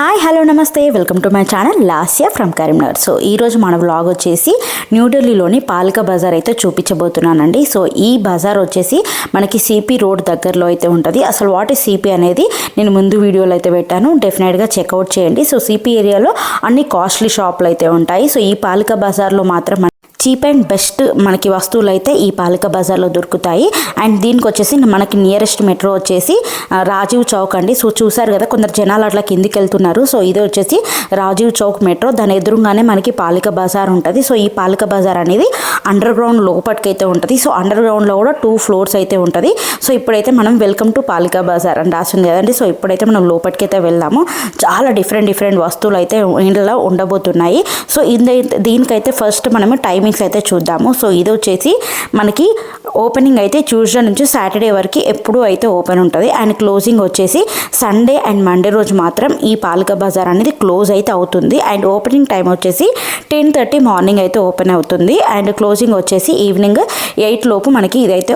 Hi hello namaste. Welcome to my channel Lasya from Karimnagar so ఈరోజు మన vlog వచ్చేసి న్యూఢిల్లీలోని పాలక బజార్ అయితే చూపించబోతున్నానండి. సో ఈ బజార్ వచ్చేసి మనకి సిపి రోడ్ దగ్గరలో అయితే ఉంటుంది. అసలు వాట్ ఈ సిపి అనేది నేను ముందు వీడియోలో అయితే పెట్టాను. డెఫినెట్గా చెక్అవుట్ చేయండి. సో సిపి ఏరియాలో అన్ని కాస్ట్లీ షాపులు అయితే ఉంటాయి. సో ఈ పాలక బజార్లో మాత్రం చీప్ అండ్ బెస్ట్ మనకి వస్తువులు అయితే ఈ పాలక బజార్లో దొరుకుతాయి. అండ్ దీనికి వచ్చేసి మనకి నియరెస్ట్ మెట్రో వచ్చేసి రాజీవ్ చౌక్ అండి. సో చూసారు కదా కొందరు జనాలు అట్లా కిందికి వెళ్తున్నారు. సో ఇది వచ్చేసి రాజీవ్ చౌక్ మెట్రో. దాని ఎదురుగానే మనకి పాలిక బజార్ ఉంటుంది. సో ఈ పాలిక బజార్ అనేది అండర్ గ్రౌండ్ లోపటికైతే ఉంటుంది. సో అండర్ గ్రౌండ్లో కూడా టూ ఫ్లోర్స్ అయితే ఉంటుంది. సో ఇప్పుడైతే మనం వెల్కమ్ టు పాలికా బజార్ అని రాసింది కదండి. సో ఇప్పుడైతే మనం లోపలికి అయితే వెళ్దాము. చాలా డిఫరెంట్ డిఫరెంట్ వస్తువులు అయితే ఇంట్లో ఉండబోతున్నాయి. సో ఇది దీనికైతే ఫస్ట్ మనము టైమింగ్స్ అయితే చూద్దాము. సో ఇది వచ్చేసి మనకి ఓపెనింగ్ అయితే ట్యూస్డే నుంచి సాటర్డే వరకు ఎప్పుడూ అయితే ఓపెన్ ఉంటుంది. అండ్ క్లోజింగ్ వచ్చేసి సండే అండ్ మండే రోజు మాత్రం ఈ పాలక బజార్ అనేది క్లోజ్ అయితే అవుతుంది. అండ్ ఓపెనింగ్ టైం వచ్చేసి టెన్ థర్టీ మార్నింగ్ అయితే ఓపెన్ అవుతుంది. అండ్ క్లోజ్ క్లోజింగ్ వచ్చేసి ఈవినింగ్ ఎయిట్ లోపు మనకి ఇదైతే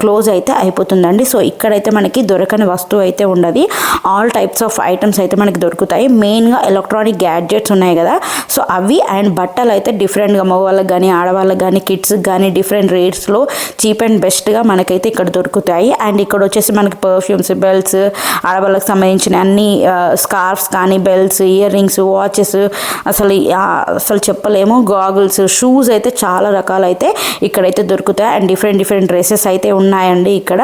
క్లోజ్ అయితే అయిపోతుందండి. సో ఇక్కడైతే మనకి దొరకని వస్తువు అయితే ఉండదు. ఆల్ టైప్స్ ఆఫ్ ఐటమ్స్ అయితే మనకి దొరుకుతాయి. మెయిన్గా ఎలక్ట్రానిక్ గ్యాడ్జెట్స్ ఉన్నాయి కదా. సో అవి అండ్ బట్టలు అయితే డిఫరెంట్గా మగవాళ్ళకి కానీ ఆడవాళ్ళకి కానీ కిడ్స్కి కానీ డిఫరెంట్ రేట్స్లో చీప్ అండ్ బెస్ట్గా మనకైతే ఇక్కడ దొరుకుతాయి. అండ్ ఇక్కడ వచ్చేసి మనకి పర్ఫ్యూమ్స్ బెల్ట్స్ ఆడవాళ్ళకి సంబంధించిన అన్ని స్కార్ఫ్స్ కానీ బెల్ట్స్ ఇయర్ రింగ్స్ వాచెస్ అసలు అసలు చెప్పలేము. గాగుల్స్ షూస్ అయితే చాలా రకాల రకాలైతే ఇక్కడైతే దొరుకుతాయి. అండ్ డిఫరెంట్ డిఫరెంట్ డ్రెస్సెస్ అయితే ఉన్నాయండి ఇక్కడ.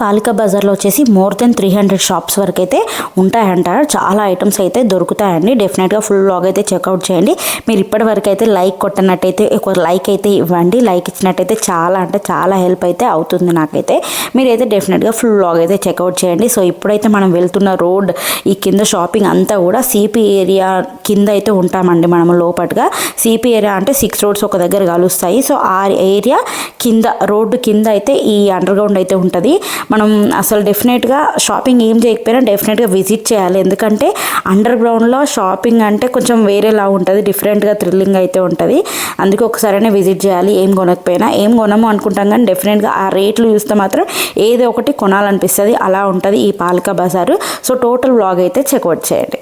పాలిక బజార్లో వచ్చేసి more than three hundred shops వరకు అయితే ఉంటాయంట. చాలా ఐటమ్స్ అయితే దొరుకుతాయండి. డెఫినెట్గా ఫుల్ లాగ్ అయితే చెక్అవుట్ చేయండి. మీరు ఇప్పటి వరకు అయితే లైక్ కొట్టనట్టయితే ఒక లైక్ అయితే ఇవ్వండి. లైక్ ఇచ్చినట్టయితే చాలా అంటే చాలా హెల్ప్ అయితే అవుతుంది నాకైతే. మీరైతే డెఫినెట్గా ఫుల్ లాగ్ అయితే చెక్అవుట్ చేయండి. సో ఇప్పుడైతే మనం వెళ్తున్న రోడ్ ఈ కింద షాపింగ్ అంతా కూడా సిపి ఏరియా కింద అయితే ఉంటామండి మనము లోపట్గా. సిపి ఏరియా అంటే సిక్స్ రోడ్స్ ఒక దగ్గర కలుస్తాయి. సో ఆ ఏరియా కింద రోడ్డు కింద అయితే ఈ అండర్ గ్రౌండ్ అయితే ఉంటుంది. మనం అసలు డెఫినెట్గా షాపింగ్ ఏం చేయకపోయినా డెఫినెట్గా విజిట్ చేయాలి. ఎందుకంటే అండర్ గ్రౌండ్లో షాపింగ్ అంటే కొంచెం వేరేలా ఉంటుంది. డిఫరెంట్గా థ్రిల్లింగ్ అయితే ఉంటుంది. అందుకే ఒకసారైనా విజిట్ చేయాలి. ఏం కొనకపోయినా ఏం కొనము అనుకుంటాం కానీ డెఫినెట్గా ఆ రేట్లు చూస్తే మాత్రం ఏదో ఒకటి కొనాలనిపిస్తుంది. అలా ఉంటుంది ఈ Palika Bazaar. So total blog అయితే చెక్అవుట్ చేయండి.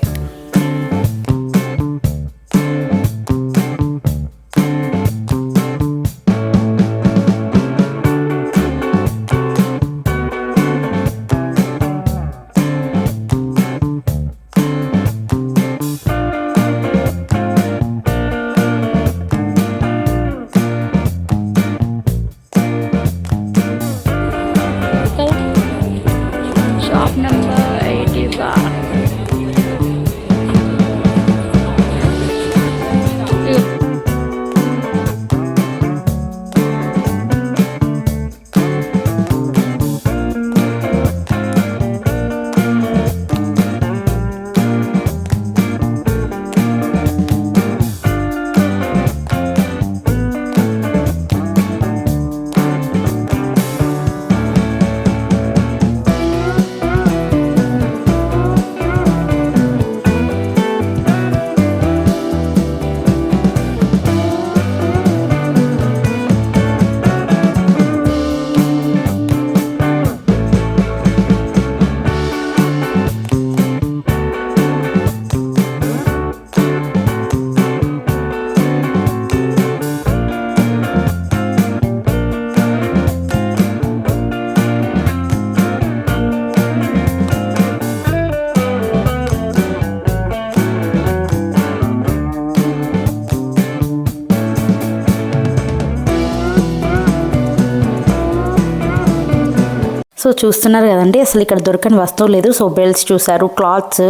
సో చూస్తున్నారు కదండి అసలు ఇక్కడ దొరకని వస్తువు లేదు. సో బెల్ట్స్ చూసారు క్లాత్స్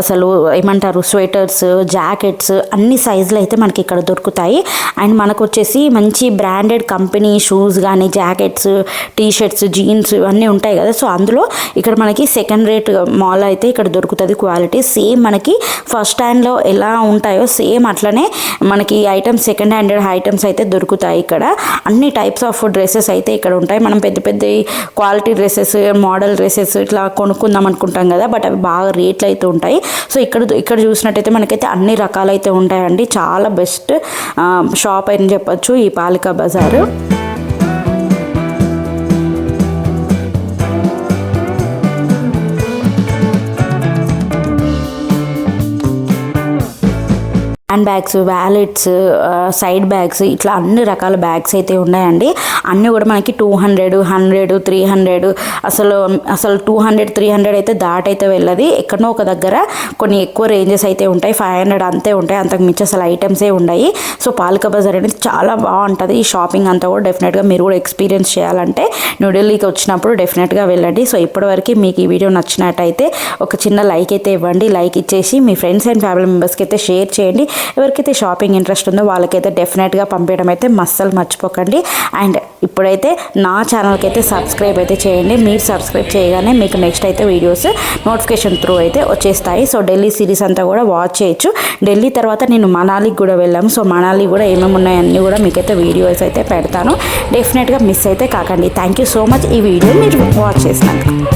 అసలు ఏమంటారు స్వెటర్స్ జాకెట్స్ అన్ని సైజులు అయితే మనకి ఇక్కడ దొరుకుతాయి. అండ్ మనకు వచ్చేసి మంచి బ్రాండెడ్ కంపెనీ షూస్ కానీ జాకెట్స్ టీ షర్ట్స్ జీన్స్ ఇవన్నీ ఉంటాయి కదా. సో అందులో ఇక్కడ మనకి సెకండ్ రేట్ మాల్ అయితే ఇక్కడ దొరుకుతుంది క్వాలిటీ. సేమ్ మనకి ఫస్ట్ హ్యాండ్లో ఎలా ఉంటాయో సేమ్ అట్లనే మనకి ఐటమ్స్ సెకండ్ హ్యాండెడ్ ఐటమ్స్ అయితే దొరుకుతాయి ఇక్కడ. అన్ని టైప్స్ ఆఫ్ డ్రెస్సెస్ అయితే ఇక్కడ ఉంటాయి. మనం పెద్ద పెద్ద quality dress dresses model dresses ఇట్లా కొనుక్కుందాం అనుకుంటాం కదా బట్ అవి బాగా రేట్లు అయితే ఉంటాయి. సో ఇక్కడ ఇక్కడ చూసినట్టయితే మనకైతే అన్ని రకాలైతే ఉంటాయండి. చాలా బెస్ట్ షాప్ అని చెప్పొచ్చు ఈ Palika Bazaar. Hand bags wallets side bags ఇట్లా అన్ని రకాల బ్యాగ్స్ అయితే ఉన్నాయండి. అన్నీ కూడా మనకి two hundred hundred three hundred అసలు అసలు టూ హండ్రెడ్ త్రీ హండ్రెడ్ అయితే దాటైతే వెళ్ళదు. ఎక్కడో ఒక దగ్గర కొన్ని ఎక్కువ రేంజెస్ అయితే ఉంటాయి. ఫైవ్ హండ్రెడ్ అంతే ఉంటాయి. అంతకు మించి అసలు ఐటమ్సే ఉన్నాయి సో పాలక బజార్ అనేది చాలా బాగుంటుంది. ఈ షాపింగ్ అంతా కూడా డెఫినెట్గా మీరు కూడా ఎక్స్పీరియన్స్ చేయాలంటే న్యూఢిల్లీకి వచ్చినప్పుడు డెఫినెట్గా వెళ్ళండి. సో ఇప్పటివరకు మీకు ఈ వీడియో నచ్చినట్టయితే ఒక చిన్న లైక్ అయితే ఇవ్వండి. లైక్ ఇచ్చేసి మీ ఫ్రెండ్స్ అండ్ ఫ్యామిలీ మెంబర్స్కి అయితే షేర్ చేయండి. ఎవరికైతే షాపింగ్ ఇంట్రెస్ట్ ఉందో వాళ్ళకైతే డెఫినెట్గా పంపించడం అయితే మస్సలు మర్చిపోకండి. అండ్ ఇప్పుడైతే నా ఛానల్కి అయితే సబ్స్క్రైబ్ అయితే చేయండి. మీరు సబ్స్క్రైబ్ చేయగానే మీకు నెక్స్ట్ అయితే వీడియోస్ నోటిఫికేషన్ త్రూ అయితే వచ్చేస్తాయి. సో ఢిల్లీ సిరీస్ అంతా కూడా వాచ్ చేయొచ్చు. ఢిల్లీ తర్వాత నేను మనాలికి కూడా వెళ్ళాము. సో మనాలి కూడా ఏమేమి ఉన్నాయన్నీ కూడా మీకైతే వీడియోస్ అయితే పెడతాను. డెఫినెట్గా మిస్ అయితే కాకండి. Thank you so much. ఈ వీడియో మీరు వాచ్ చేసినందుకు.